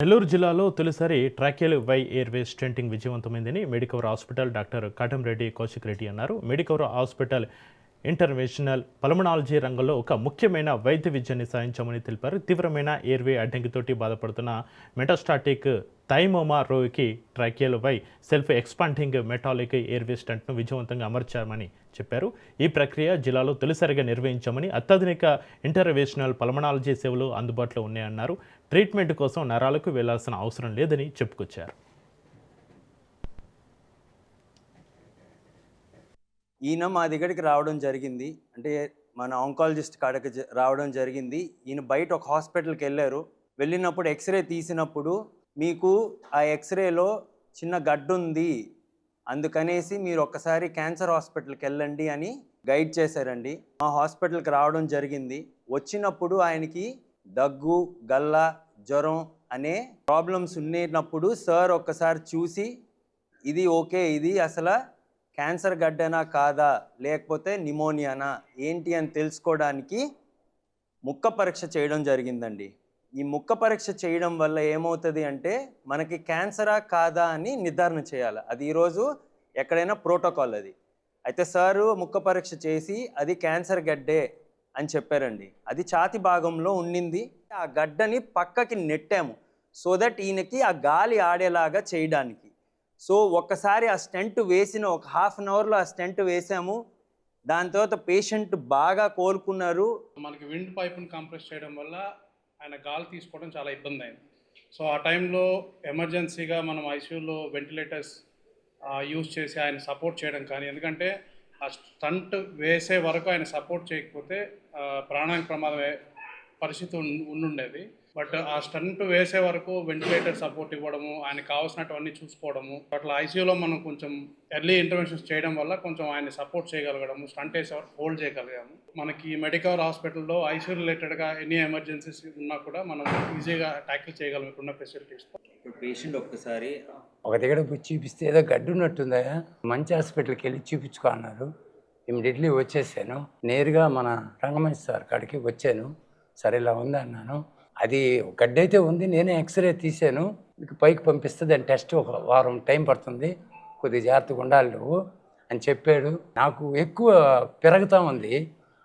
నెల్లూరు జిల్లాలో తొలిసారి tracheal Y airways stenting విజయవంతమైందని Medicover hospital doctor Katamreddy Kaushik Reddy అన్నారు. Medicover hospital interventional pulmonology రంగంలో ఒక ముఖ్యమైన వైద్య విద్యని సాధించామని తెలిపారు. తీవ్రమైన ఎయిర్వే అడ్డంకితోటి బాధపడుతున్న మెటాస్టాటిక్ థైమోమా రోగికి tracheal self expanding metallic airway స్టంట్ను విజయవంతంగా అమర్చామని చెప్పారు. ఈ ప్రక్రియ జిల్లాలో తొలిసారిగా నిర్వహించామని అత్యాధునిక ఇంటర్వేషనల్ పల్మనాలజీ సేవలు అందుబాటులో ఉన్నాయన్నారు. ట్రీట్మెంట్ కోసం నరాలకు వెళ్ళాల్సిన అవసరం లేదని చెప్పుకొచ్చారు. ఈయన మా దగ్గరికి రావడం జరిగింది. అంటే మన ఆంకాలజిస్ట్ కాడకి రావడం జరిగింది. ఈయన బయట ఒక హాస్పిటల్కి వెళ్ళారు. వెళ్ళినప్పుడు ఎక్స్రే తీసినప్పుడు మీకు ఆ ఎక్స్రేలో చిన్న గడ్డు ఉంది. అందుకనేసి మీరు ఒక్కసారి క్యాన్సర్ హాస్పిటల్కి వెళ్ళండి అని గైడ్ చేశారండి. మా హాస్పిటల్కి రావడం జరిగింది. వచ్చినప్పుడు ఆయనకి దగ్గు గల్ల జ్వరం అనే ప్రాబ్లమ్స్ ఉన్నప్పుడు సార్ ఒక్కసారి చూసి ఇది ఓకే ఇది అసలు క్యాన్సర్ గడ్డనా కాదా? లేకపోతే నిమోనియానా? ఏంటి అని తెలుసుకోవడానికి ముక్క పరీక్ష చేయడం జరిగిందండి. ఈ ముక్క పరీక్ష చేయడం వల్ల ఏమవుతుంది అంటే మనకి క్యాన్సరా కాదా అని నిర్ధారణ చేయాలి. అది ఈరోజు ఎక్కడైనా ప్రోటోకాల్ అది. అయితే సారు ముక్క పరీక్ష చేసి అది క్యాన్సర్ గడ్డే అని చెప్పారండి. అది ఛాతి భాగంలో ఉండింది. ఆ గడ్డని పక్కకి నెట్టాము. సో దట్ ఈయనకి ఆ గాలి ఆడేలాగా చేయడానికి. సో ఒక్కసారి ఆ స్టెంట్ వేసిన ఒక హాఫ్ అన్ అవర్లో ఆ స్టెంట్ వేసాము. దాని తర్వాత పేషెంట్ బాగా కోలుకున్నారు. మనకి విండ్ పైప్ని కంప్రెస్ చేయడం వల్ల ఆయన గాలి తీసుకోవడం చాలా ఇబ్బంది అయింది సో ఆ టైంలో ఎమర్జెన్సీగా మనం ఐసీయూలో వెంటిలేటర్స్ యూజ్ చేసి ఆయన సపోర్ట్ చేయడం కానీ ఎందుకంటే ఆ స్టంట్ వేసే వరకు ఆయన సపోర్ట్ చేయకపోతే ప్రాణానికి ప్రమాదం పరిస్థితి ఉన్- ఉండుండేది. బట్ ఆ స్టంట్ వేసే వరకు వెంటిలేటర్ సపోర్ట్ ఇవ్వడము ఆయన కావాల్సినటువన్నీ చూసుకోవడము అట్లా ఐసీయూలో మనం కొంచెం ఎర్లీ ఇంటర్వెన్షన్స్ చేయడం వల్ల కొంచెం ఆయన సపోర్ట్ చేయగలగడము స్టంట్ వేసే వరకు హోల్డ్ చేయగలిగాము. మనకి మెడికవర్ హాస్పిటల్లో ఐసీయూ రిలేటెడ్గా ఎనీ ఎమర్జెన్సీస్ ఉన్నా కూడా మనం ఈజీగా ట్యాకిల్ చేయగలం ఇప్పుడున్న ఫెసిలిటీస్ ఇప్పుడు పేషెంట్ ఒక్కసారి ఒక దగ్గర పోయి చూపిస్తే ఏదో గడ్డు ఉన్నట్టుందా? మంచి హాస్పిటల్కి వెళ్ళి చూపించుకో అన్నారు. ఇమ్మీడియట్లీ వచ్చేసాను. నేరుగా మన రంగమేష్ సార్ కాడికి వచ్చాను. సరే ఇలా ఉంది అన్నాను. అది గడ్డి అయితే ఉంది నేనే ఎక్స్రే తీసాను మీకు పైకి పంపిస్తే దాని టెస్ట్ ఒక వారం టైం పడుతుంది కొద్దిగా జాగ్రత్తగా ఉండాలి నువ్వు అని చెప్పాడు. నాకు ఎక్కువ పెరుగుతూ ఉంది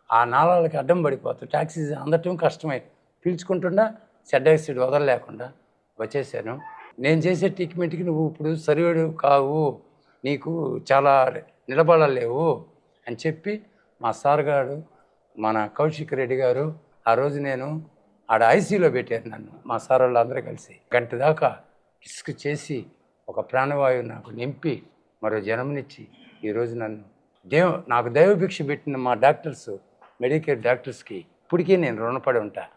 ఆ నాళాలకి అడ్డం పడిపోతుంది టాక్సీ అందటం కష్టమై. పీల్చుకుంటుండా చెడ్డ ఆక్సైడ్ వదలలేకుండా వచ్చేసాను. నేను చేసే ట్రీట్మెంట్కి నువ్వు ఇప్పుడు సరివేడు కావు నీకు చాలా నిలబడలేవు అని చెప్పి మా సార్ గారు మన కౌశిక్ రెడ్డి గారు ఆ రోజు నేను ఆడ ఐసీలో పెట్టారు నన్ను మా సార్ వాళ్ళందరూ కలిసి. గంట దాకా రిస్క్ చేసి ఒక ప్రాణవాయువు నాకు నింపి మరో జన్మనిచ్చి ఈరోజు నన్ను దేవ నాకు దైవభిక్ష పెట్టిన మా డాక్టర్స్ మెడికేర్ డాక్టర్స్కి ఇప్పటికీ నేను రుణపడి ఉంటాను